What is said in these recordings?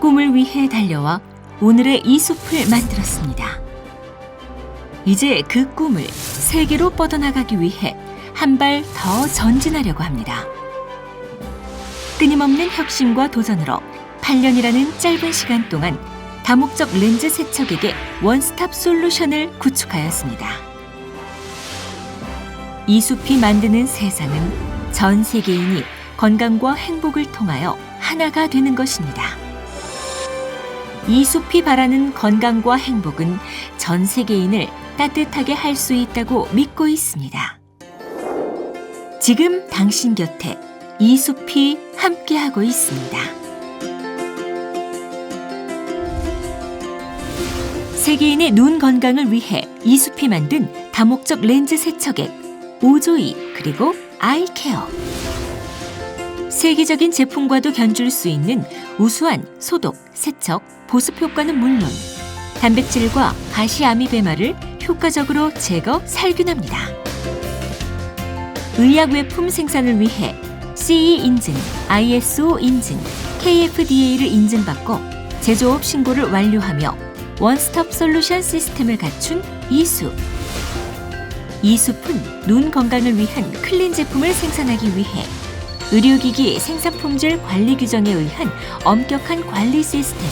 꿈을 위해 달려와 오늘의 이 숲을 만들었습니다. 이제 그 꿈을 세계로 뻗어나가기 위해 한 발 더 전진하려고 합니다. 끊임없는 혁신과 도전으로 8년이라는 짧은 시간 동안 다목적 렌즈 세척에게 원스톱 솔루션을 구축하였습니다. 이 숲이 만드는 세상은 전 세계인이 건강과 행복을 통하여 하나가 되는 것입니다. 이 숲이 바라는 건강과 행복은 전 세계인을 따뜻하게 할 수 있다고 믿고 있습니다. 지금 당신 곁에 이 숲이 함께하고 있습니다. 세계인의 눈 건강을 위해 이 숲이 만든 다목적 렌즈 세척액 오조이 그리고 아이케어 세계적인 제품과도 견줄 수 있는 우수한 소독, 세척, 보습 효과는 물론 단백질과 가시 아미베마를 효과적으로 제거, 살균합니다. 의약 외품 생산을 위해 CE 인증, ISO 인증, KFDA를 인증받고 제조업 신고를 완료하며 원스톱 솔루션 시스템을 갖춘 이숲. 이숲은 눈 건강을 위한 클린 제품을 생산하기 위해 의료기기 생산 품질 관리 규정에 의한 엄격한 관리 시스템,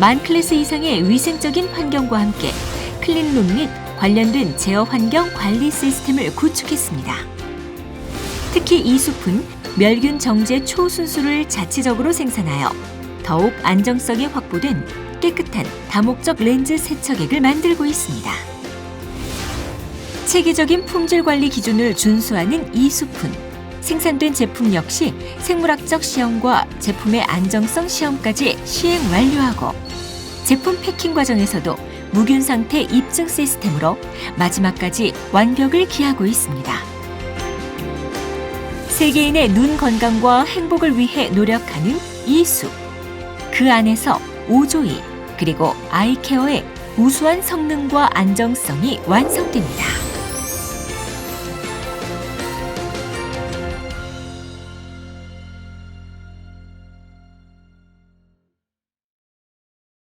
만 클래스 이상의 위생적인 환경과 함께 클린룸 및 관련된 제어 환경 관리 시스템을 구축했습니다. 특히 이 숲은 멸균 정제 초순수를 자체적으로 생산하여 더욱 안정성이 확보된 깨끗한 다목적 렌즈 세척액을 만들고 있습니다. 체계적인 품질 관리 기준을 준수하는 이 숲은 생산된 제품 역시 생물학적 시험과 제품의 안정성 시험까지 시행 완료하고 제품 패킹 과정에서도 무균 상태 입증 시스템으로 마지막까지 완벽을 기하고 있습니다. 세계인의 눈 건강과 행복을 위해 노력하는 이숲. 그 안에서 오조이 그리고 아이케어의 우수한 성능과 안정성이 완성됩니다.